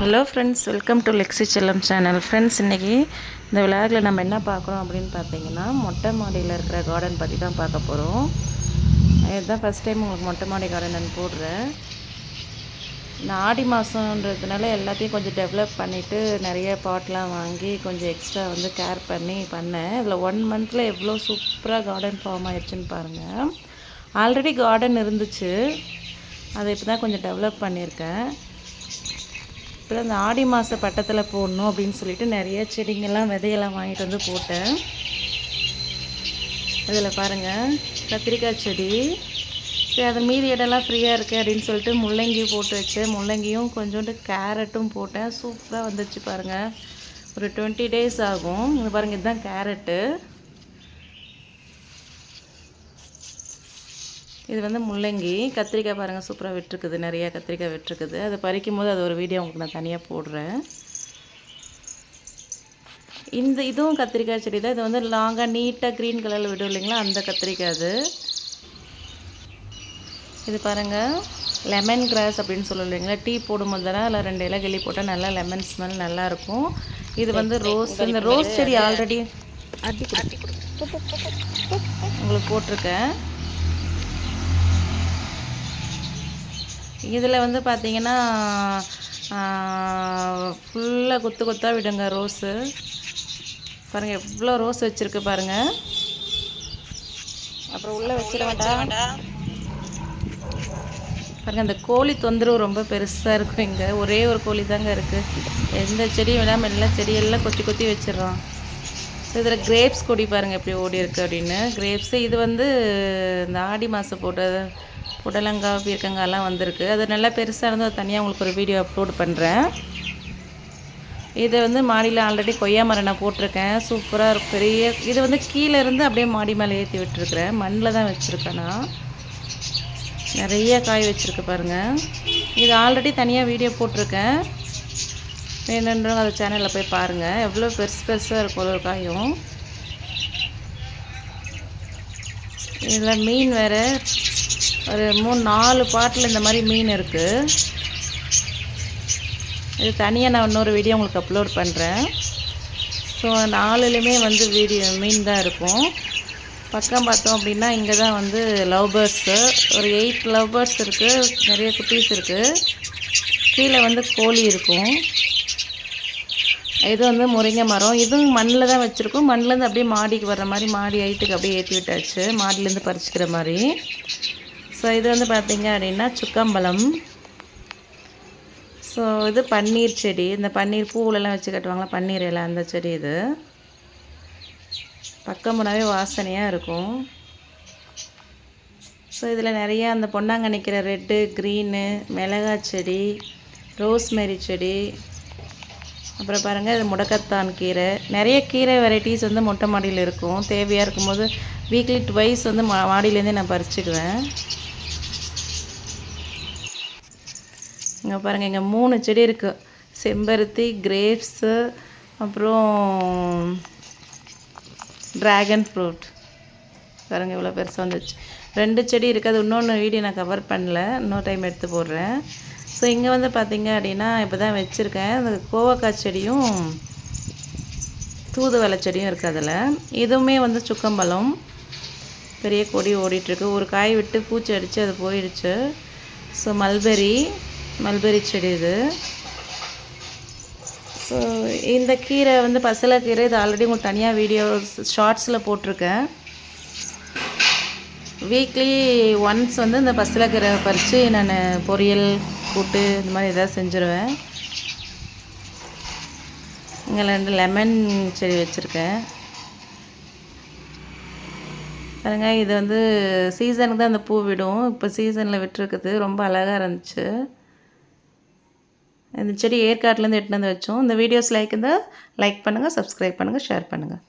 Hello friends welcome to Lexi Chellam channel friends இன்றைக்கி இந்த விளையாட்டில் நம்ம என்ன பார்க்குறோம் அப்படின்னு பார்த்தீங்கன்னா மொட்டை மாடியில் இருக்கிற கார்டன் பற்றி தான் பார்க்க போகிறோம் இதுதான் ஃபஸ்ட் டைம் உங்களுக்கு மொட்டை மாடி கார்டன் நான் போடுறேன். நான் ஆடி மாதன்றதுனால எல்லாத்தையும் கொஞ்சம் டெவலப் பண்ணிவிட்டு நிறைய பாட்லாம் வாங்கி கொஞ்சம் எக்ஸ்ட்ரா வந்து கேர் பண்ணி பண்ணேன். இதில் ஒன் மந்தில் எவ்வளோ சூப்பராக கார்டன் ஃபார்ம் ஆயிடுச்சுன்னு பாருங்கள் ஆல்ரெடி கார்டன் இருந்துச்சு. அதை இப்போ தான் கொஞ்சம் டெவலப் பண்ணியிருக்கேன். இப்போ இந்த ஆடி மாத பட்டத்தில் போடணும் அப்படின்னு சொல்லிட்டு நிறைய செடிங்கெல்லாம் விதையெல்லாம் வாங்கிட்டு வந்து போட்டேன். இதில் பாருங்கள் கத்திரிக்காய் செடி. சரி அது மீதி இடம்லாம் ஃப்ரீயாக இருக்குது அப்படின்னு சொல்லிட்டு முள்ளங்கி போட்டு வச்சேன். முள்ளங்கியும் கொஞ்சோண்டு கேரட்டும் போட்டேன். சூப்பராக வந்துச்சு பாருங்கள் ஒரு டுவெண்ட்டி டேஸ் ஆகும். இது பாருங்கள் இதுதான் கேரட்டு. இது வந்து முள்ளங்கி. கத்திரிக்காய் பாருங்கள் சூப்பராக விட்டுருக்குது. நிறையா கத்திரிக்காய் விட்டுருக்குது. அதை பறிக்கும் போது அது ஒரு வீடியோ உங்களுக்கு நான் தனியாக போடுறேன். இந்த இதுவும் கத்திரிக்காய் செடி தான். இது வந்து லாங்காக நீட்டாக க்ரீன் கலரில் விடும் இல்லைங்களா? அந்த கத்திரிக்காய் அது. இது பாருங்கள் லெமன் கிராஸ் அப்படின்னு சொல்லுவோம் இல்லைங்களா? டீ போடும்போது தானே அதில் ரெண்டு இலை கிள்ளி போட்டால் நல்லா லெமன் ஸ்மெல் நல்லாயிருக்கும் இது வந்து ரோஸ் இந்த ரோஸ் செடி ஆல்ரெடி உங்களுக்கு போட்டிருக்கேன். இதில் வந்து பார்த்தீங்கன்னா ஃபுல்லாக கொத்து கொத்தாக விடுங்க ரோஸு. பாருங்கள் எவ்வளோ ரோஸ் வச்சுருக்கு பாருங்கள் அப்புறம் உள்ளே வச்சிட வேண்டாம். பாருங்கள் அந்த கோழி தொந்தரவு ரொம்ப பெருசாக இருக்கும் இங்கே. ஒரே ஒரு கோழி தாங்க இருக்குது எந்த செடியும் விடாமல் எல்லா செடியெல்லாம் கொத்தி கொத்தி வச்சிடுறோம். ஸோ இதில் கிரேப்ஸ் கொடி பாருங்கள் எப்படி ஓடி இருக்குது அப்படின்னு. கிரேப்ஸு இது வந்து இந்த ஆடி மாதம் போட்ட புடலங்காய் பீர்க்கங்காய்லாம் வந்திருக்கு. அது நல்லா பெருசாக இருந்தால் தனியாக உங்களுக்கு ஒரு வீடியோ அப்லோட் பண்ணுறேன் இதை வந்து மாடியில் ஆல்ரெடி கொய்யா மரம் நான் போட்டிருக்கேன். சூப்பராக இருக்கும் பெரிய இது வந்து கீழே இருந்து அப்படியே மாடி மேலே ஏற்றி விட்டுருக்குறேன். மண்ணில் தான் வச்சுருக்கேன் நான். நிறைய காய் வச்சுருக்கு பாருங்கள் இது ஆல்ரெடி தனியாக வீடியோ போட்டிருக்கேன். வேணுன்றவங்க அந்த சேனலில் போய் பாருங்கள் எவ்வளோ பெருசு பெருசாக இருக்கும் ஒரு காயும். இதில் மீன் வேறு ஒரு மூணு நாலு பாட்டில் இந்த மாதிரி மீன் இருக்குது இது தனியாக நான் இன்னொரு வீடியோ உங்களுக்கு அப்லோட் பண்ணுறேன் ஸோ நாலுலேயுமே வந்து வீடியோ மீன் தான் இருக்கும். பக்கம் பார்த்தோம் அப்படின்னா இங்கே தான் வந்து லவ் பேர்ட்ஸு ஒரு எயிட் லவ் பேர்ட்ஸ் இருக்குது நிறைய குட்டீஸ் இருக்குது கீழே வந்து கோழி இருக்கும். இது வந்து முருங்கை மரம். இதுவும் மண்ணில் தான் வச்சுருக்கோம். மண்ணிலேருந்து அப்படியே மாடிக்கு வர்ற மாதிரி மாடி ஹைட்டுக்கு அப்படியே ஏற்றி விட்டாச்சு. மாடிலேருந்து பறிச்சுக்கிற மாதிரி. ஸோ இது வந்து பார்த்திங்க அப்படின்னா சுக்கம்பழம். ஸோ இது பன்னீர் செடி. இந்த பன்னீர் பூவிலலாம் வச்சு கட்டுவாங்களா? பன்னீர் இலை அந்த செடி இது. பக்கம் வாசனையாக இருக்கும். ஸோ இதில் நிறையா அந்த பொன்னாங்க நிற்கிற ரெட்டு க்ரீனு மிளகா செடி ரோஸ்மேரி செடி. அப்புறம் பாருங்கள் இது முடக்கத்தான் கீரை. நிறைய கீரை வெரைட்டிஸ் வந்து மொட்டை மாடியில் இருக்கும். தேவையாக இருக்கும்போது வீக்லி ட்வைஸ் வந்து மா மாடியிலேருந்தே நான் பறிச்சுக்குவேன். இங்கே பாருங்கள் இங்கே மூணு செடி இருக்குது செம்பருத்தி கிரேப்ஸு அப்புறம் ட்ராகன் ஃப்ரூட் பாருங்கள் இவ்வளோ பெருசாக வந்துச்சு. ரெண்டு செடி இருக்குது அது இன்னொன்று வீடியோ நான் கவர் பண்ணல. இன்னொரு டைம் எடுத்து போடுறேன். ஸோ இங்கே வந்து பார்த்திங்க அப்படின்னா இப்போ தான் வச்சுருக்கேன். அந்த கோவக்காய் செடியும் தூதுவளை செடியும் இருக்குது அதில். இதுவுமே வந்து சுக்கம்பழம் பெரிய கொடி ஓடிட்டுருக்கு ஒரு காய் விட்டு பூச்சி அடித்து அது போயிடுச்சு. ஸோ மல்பெரி மல்பெரி செடி இது. ஸோ இந்த கீரை வந்து பசலைக்கீரை இது ஆல்ரெடி உங்களுக்கு தனியாக வீடியோ ஷார்ட்ஸில் போட்டிருக்கேன். வீக்லி ஒன்ஸ் வந்து இந்த பசலைக்கீரை பறித்து நான் பொரியல் கூட்டு இந்த மாதிரி எதாவது செஞ்சுருவேன். இங்கே ரெண்டு லெமன் செடி வச்சுருக்கேன். பாருங்க இது வந்து சீசனுக்கு தான் அந்த பூ விடும். இப்போ சீசனில் விட்டுருக்குது ரொம்ப அழகாக இருந்துச்சு. இந்த செடி ஏற்காட்டிலேருந்து எட்டுன்னு வந்து வச்சோம். இந்த வீடியோஸ் லைக் இருந்தால் லைக் பண்ணுங்கள் சப்ஸ்கிரைப் பண்ணுங்கள் ஷேர் பண்ணுங்கள்